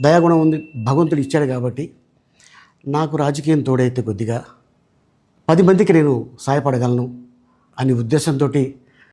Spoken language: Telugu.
దయాగుణం ఉంది భగవంతుడు ఇచ్చాడు కాబట్టి నాకు రాజకీయం తోడైతే కొద్దిగా పది మందికి నేను సహాయపడగలను అనే ఉద్దేశంతో